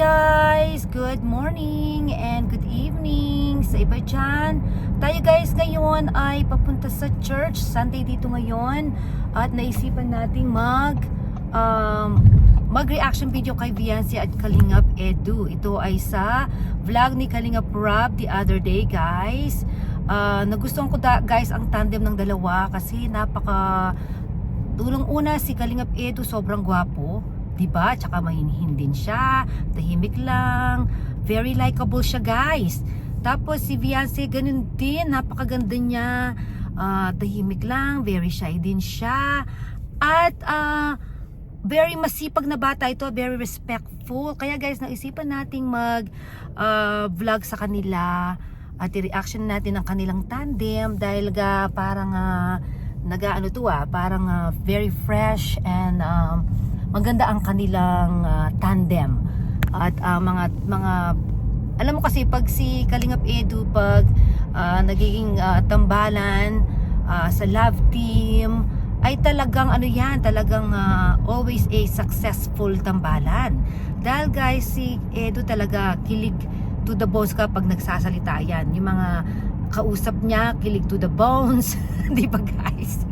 guys! Good morning and good evening sa iba dyan. Tayo guys ngayon ay papunta sa church. Sunday dito ngayon. At naisipan nating mag um, mag-reaction video kay Viancy at Kalingap Edu. Ito ay sa vlog ni Kalingap Rob the other day guys. Uh, nagustuhan ko da, guys ang tandem ng dalawa kasi napaka tulong una si Kalingap Edu sobrang gwapo 'di ba? Tsaka mahinihin din siya, tahimik lang, very likable siya, guys. Tapos si Viancy ganun din, napakaganda niya. ah, tahimik lang, very shy din siya. At ah, very masipag na bata ito, very respectful. Kaya guys, naisipan nating mag ah, vlog sa kanila at i-reaction natin ang kanilang tandem dahil ga parang uh, nagaano to ah, parang ah, very fresh and um, maganda ang kanilang ah, tandem. At ah, mga mga alam mo kasi pag si Kalingap Edu pag ah, nagiging ah, tambalan ah, sa love team ay talagang ano yan talagang ah, always a successful tambalan. Dahil guys si Edu talaga kilig to the bones kapag nagsasalita yan. Yung mga kausap niya kilig to the bones. Di ba guys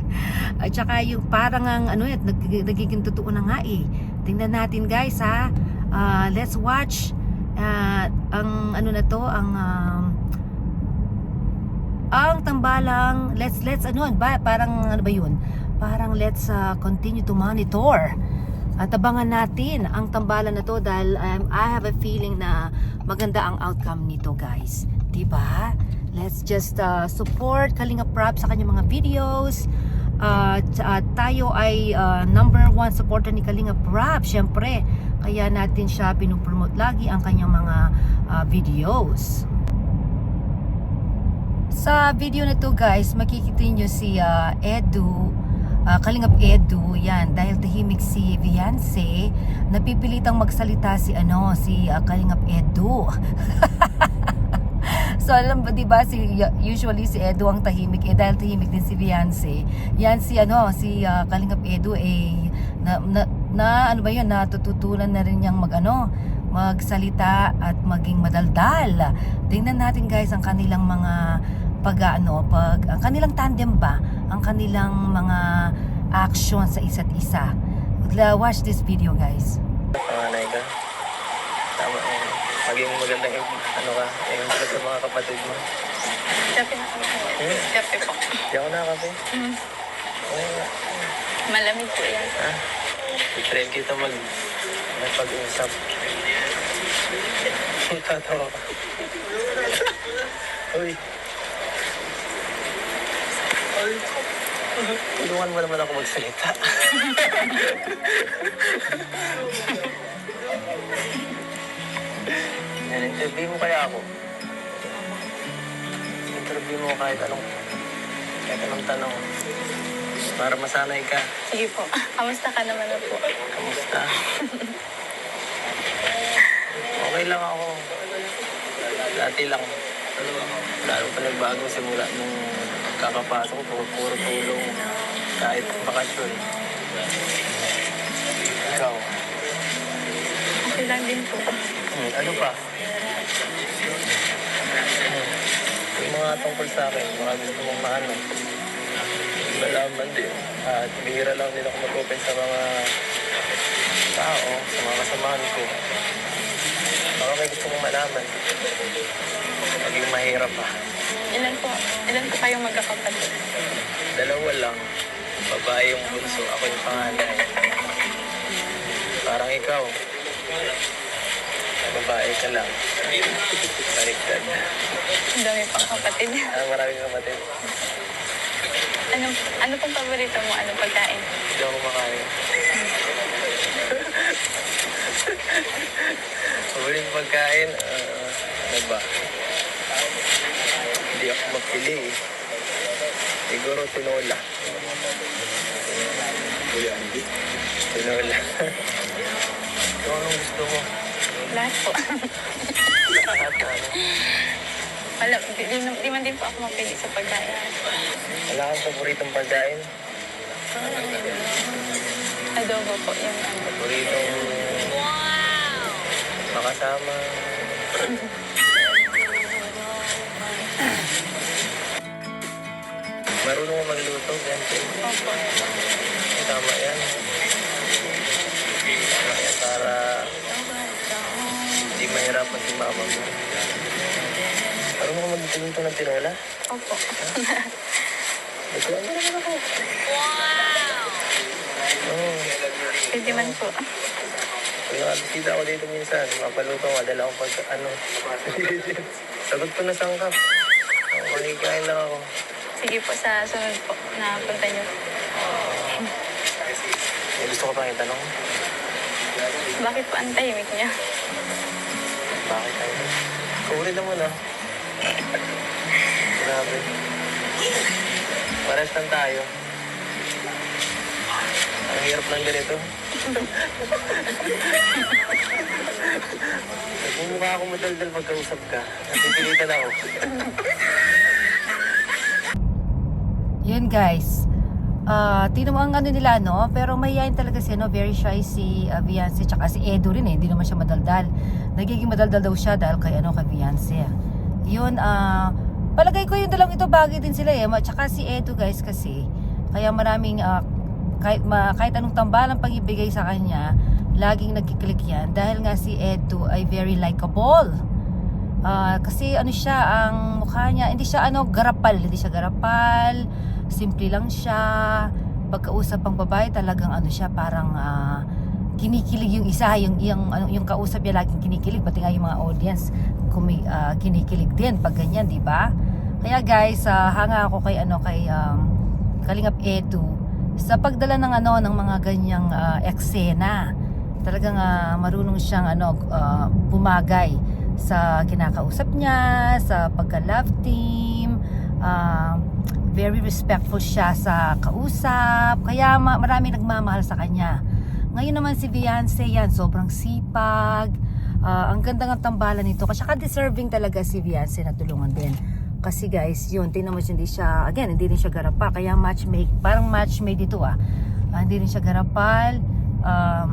at saka yung parang ang ano yan, nag, nagiging totoo na nga eh. Tingnan natin guys ha. Ah, let's watch ah, ang ano na to, ang um, ang tambalang let's let's ano ba parang ano ba yun? Parang let's ah, continue to monitor. At abangan natin ang tambalan na to dahil um, I have a feeling na maganda ang outcome nito guys. 'Di ba? Let's just uh, support Kalinga Prab sa kanyang mga videos. Uh, at tayo ay uh, number one supporter ni Kalinga Prab, syempre. Kaya natin siya pinupromote lagi ang kanyang mga uh, videos. Sa video na to guys, makikita nyo si uh, Edu, uh, Kalingap Edu, yan, dahil tahimik si Viance, napipilitang magsalita si ano, si uh, Kalingap Edu. So alam ba 'di ba si usually si Edo ang tahimik eh dahil tahimik din si Viance. Yan si ano si uh, Kalingap Edo eh na, na, na ano ba 'yun natututunan na rin niyang magano magsalita at maging madaldal. Tingnan natin guys ang kanilang mga pag ano pag ang kanilang tandem ba ang kanilang mga action sa isa't isa. Watch this video guys. Panganay ka. Maging magandang ano ka, eh, para sa mga kapatid mo. Kape na kami. Hmm? Kape po. Di ako nakakape. Mm. Oo nga. Malamig po yan. Ha? I-train kita mag napag-usap. Tatawa ka. Uy. Uy. Tulungan mo naman ako magsalita. interview mo kaya ako. Interview mo kahit anong kahit anong tanong. Para masanay ka. Sige po. Kamusta ka naman na po? Kamusta? okay lang ako. Dati lang. Lalo pa nagbago simula nung kakapasok ko. Puro, puro tulong. Kahit bakasyon. Ikaw. Okay lang din po. Hmm, ano pa? Yung mga tungkol sa akin, mga gusto mong maano. Malaman din. At bihira lang din ako mag-open sa mga tao, sa mga kasamahan ko. Baka may gusto mong malaman. Maging mahirap pa. Ilan po? Ilan po kayong magkakapatid? Dalawa lang. Babae yung bunso, ako yung panganay. Parang ikaw. Babae ka lang. Baliktad. Ang dami pang kapatid. Ah, maraming kapatid. Ano, ano pong paborito mo? Anong pagkain? Hindi ako makain. Paboritong pagkain, ah, ano ba? Hindi ako mapili eh. Siguro tinola. Tinola. Ikaw anong gusto mo? Lahat po. Lahat ano? Wala, di, di, di man din po ako mapili sa pagkain. Wala kang paboritong pagkain? Adobo po yung ano. Paboritong makasama. Marunong magluto, siyempre. Opo. Tama yan. Tama yan para hindi mahirapan si mama mo. Marunong ko magluto ng tinola? Opo. Ito ano naman ako. Oo. Pwede man po. Kung nakabisita ako dito minsan, mapaluto ko, dala ko pag ano. Sagot ko na sangkap. Oh, Malikain lang ako. Sige po sa sunod po na punta niyo. May gusto ko pang itanong, Bakit po ang tahimik niya? Kulit naman ah. Grabe. Pares lang tayo. Ang hirap ng ganito. Nagmumukha ako madaldal pagkausap ka. Napipilitan ako. Yun guys. Ah, tino ang ano nila no, pero mahihayin talaga si ano, very shy si uh, Viance tsaka si Edo rin eh, hindi naman siya madaldal. Nagiging madaldal daw siya dahil kay ano kay Viance. Yun ah palagay ko yung dalawang ito bagay din sila eh, tsaka si Edo guys kasi. Kaya maraming ah, kahit, ma, kahit anong tambalang pang ibigay sa kanya, laging nagkiklik yan. Dahil nga si Edo ay very likable. Ah, kasi ano siya, ang mukha niya, hindi siya ano, garapal, hindi siya garapal, simple lang siya. Pagkausap ang babae, talagang ano siya, parang ah, kinikilig yung isa, yung, yung, ano, yung kausap niya laging kinikilig, pati nga yung mga audience, kumi, ah, kinikilig din pag ganyan, di ba? Kaya guys, ah, hanga ako kay ano, kay um, Kalingap Edu, sa pagdala ng ano, ng mga ganyang ah, eksena. Talagang ah, marunong siyang ano, ah, bumagay sa kinakausap niya, sa pagka-love team, ah, very respectful siya sa kausap, kaya ma- marami nagmamahal sa kanya. Ngayon naman si Viance, yan, sobrang sipag, ah, ang ganda ng tambalan nito, kasi deserving talaga si Viance na tulungan din. Kasi guys, yun, tingnan mo hindi siya, again, hindi rin siya garapa, kaya matchmake, parang matchmade dito ah. Ah, hindi rin siya garapal, um,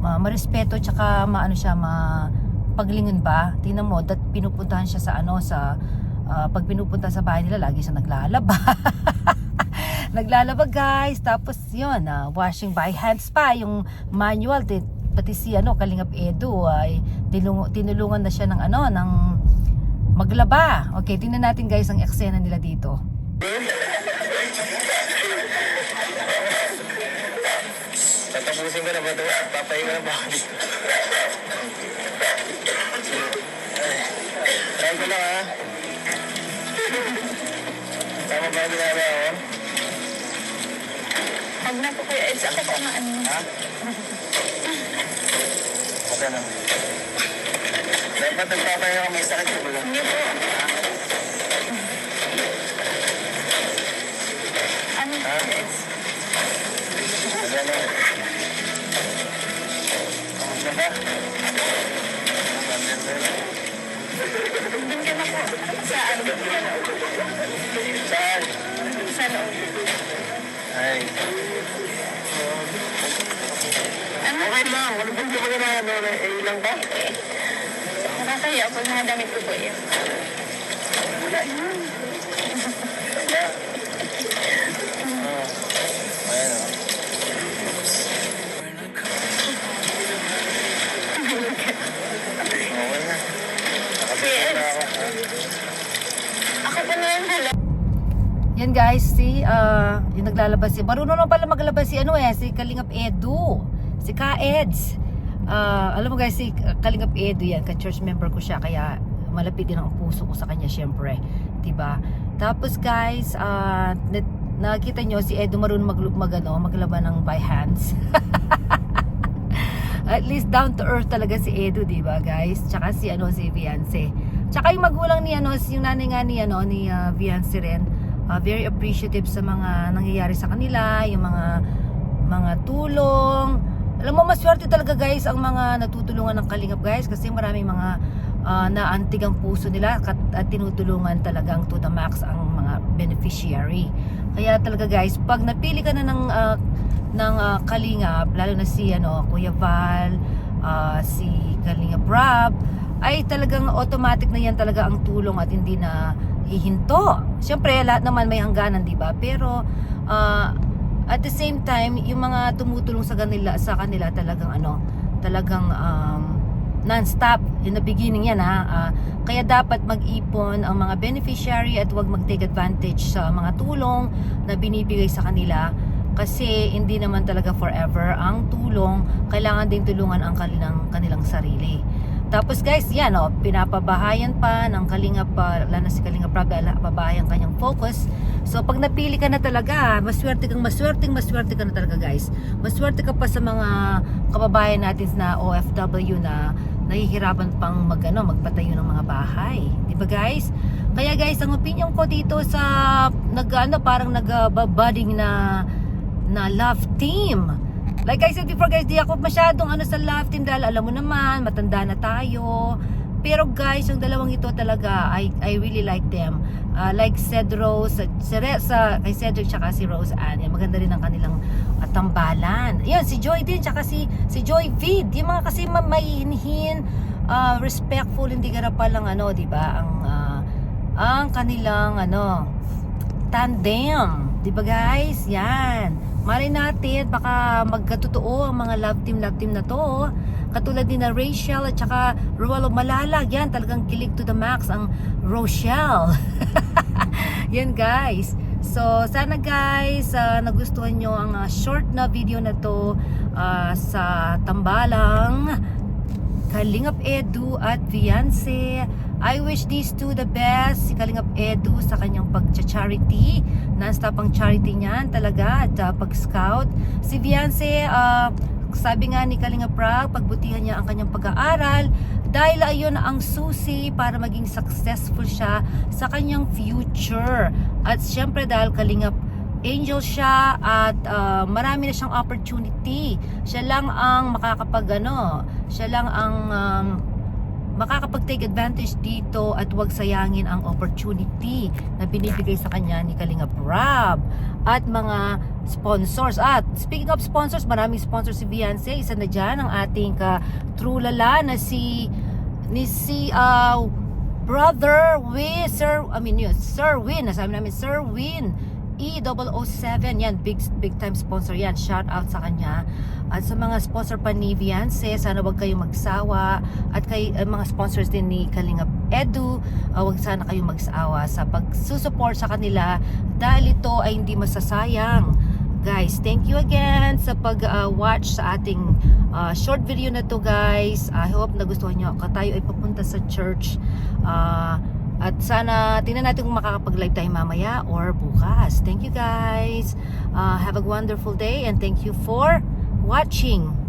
ma- marespeto, tsaka maano siya, ma paglingon ba? Tingnan mo, dat pinupuntahan siya sa ano, sa, ah, pag pinupunta sa bahay nila, lagi siya naglalaba. naglalaba guys, tapos yun, ah, washing by hands pa, yung manual, ti- pati si ano, Kalingap Edo, ay tinulungan, tinulungan na siya ng ano, ng maglaba. Okay, tingnan natin guys ang eksena nila dito. Tatapusin ko na ba ito? Papahinga na ba ako? Try ko lang ha. Huwag na po kuya Eds. Ako po ang ano. Ha? Okay na. Dapat nagpapahinga ka may sakit ko ba? Hindi po. Ano po Ha? kuya Eds? Ano na? Kamusta ka? Doon ka na po. Sa ano? Saan? Sa loob. Ay. Ano? Okay lang. Wala bang di ba na ano? Eh, ilang ka? Nakakaya po na damit ko po yun. Wala yun. Wala. Ah. Ayan o. Okay na. Nakapagod na ako. ha? Ako po na yung hello. Yan guys, si ah, yung naglalabas si Marunong na pala maglabas si ano eh, si Kalingap Edu. Si Ka-Eds. Ah, alam mo guys, si Kalingap Edu yan, ka-church member ko siya kaya malapit din ang puso ko sa kanya syempre, 'di ba? Tapos guys, ah na- nakita nyo si Edu marunong mag, mag ano, maglaban ng by hands. At least down to earth talaga si Edu, 'di ba, guys? Tsaka si ano si Viance. Tsaka yung magulang ni ano, yung nanay nga ni ano ni uh, Viance rin, ah, very appreciative sa mga nangyayari sa kanila, yung mga mga tulong. Alam mo, maswerte talaga guys ang mga natutulungan ng Kalingap guys kasi maraming mga ah, naantig ang puso nila kat, at tinutulungan talagang to the max ang mga beneficiary. Kaya talaga guys, pag napili ka na ng ah, ng ah, Kalingap, lalo na si ano, Kuya Val, ah, si Kalinga Prab, ay talagang automatic na yan talaga ang tulong at hindi na hihinto. Siyempre, lahat naman may hangganan, di ba? Pero, ah, at the same time, yung mga tumutulong sa kanila, sa kanila talagang ano, talagang um, non-stop in the beginning yan ha. Ah, kaya dapat mag-ipon ang mga beneficiary at huwag mag-take advantage sa mga tulong na binibigay sa kanila kasi hindi naman talaga forever ang tulong. Kailangan din tulungan ang kanilang, kanilang sarili. Tapos guys, yan o, pinapabahayan pa ng Kalinga pa, lalo na si Kalinga Prab, pabahayan kanyang focus. So pag napili ka na talaga, maswerte kang maswerte, maswerte ka na talaga guys. Maswerte ka pa sa mga kababayan natin na OFW na nahihirapan pang mag, ano, magpatayo ng mga bahay. Di ba guys? Kaya guys, ang opinion ko dito sa nag ano, parang nag-budding na na love team. Like I said before guys, di ako masyadong ano sa love team dahil alam mo naman, matanda na tayo. Pero guys, yung dalawang ito talaga, I, I really like them. Uh, like Cedros, si Re- sa, kay Cedric tsaka si Rose Ann, yan, maganda rin ang kanilang uh, tambalan. Si Joy din, tsaka si, si Joy Vid. Yung mga kasi ma- maihinhin, uh, respectful, hindi ka palang ano, di ba, ang, uh, ang kanilang, ano, tandem. Di ba guys? Yan. Malay natin, baka magkatotoo ang mga love team, love team na to. Katulad ni na Rachel at saka Ruelo Malalag. Yan, talagang kilig to the max ang Rochelle. Yan guys. So, sana guys, ah, nagustuhan nyo ang ah, short na video na to ah, sa Tambalang. Kalingap Edu at Viance. I wish these two the best. Si Kalingap Edu sa kanyang pag-charity. Non-stop ang charity niyan talaga at uh, pag-scout. Si Viance, uh, sabi nga ni Kalingap Prag, pagbutihan niya ang kanyang pag-aaral dahil ayun ang susi para maging successful siya sa kanyang future. At syempre dahil Kalingap angel siya at uh, marami na siyang opportunity. Siya lang ang makakapag ano, siya lang ang um, makakapag-take advantage dito at huwag sayangin ang opportunity na binibigay sa kanya ni Kalinga Prab at mga sponsors. At speaking of sponsors, maraming sponsors si Beyonce. Isa na dyan ang ating ka true lala na si ni si uh, brother Win, Sir, I mean yun, Sir Win, nasabi namin Sir Win E007, yan, big, big time sponsor yan. Shout out sa kanya. At sa mga sponsor pa ni Viance, sana wag kayong magsawa. At kay uh, mga sponsors din ni Kalingap Edu, uh, wag sana kayong magsawa sa pagsusupport sa kanila dahil ito ay hindi masasayang. Guys, thank you again sa pag-watch sa ating uh, short video na to guys. I hope nagustuhan nyo. Ka tayo ay papunta sa church. Uh, at sana, tingnan natin kung makakapag-live tayo mamaya or bukas. Thank you guys. Uh, have a wonderful day and thank you for watching.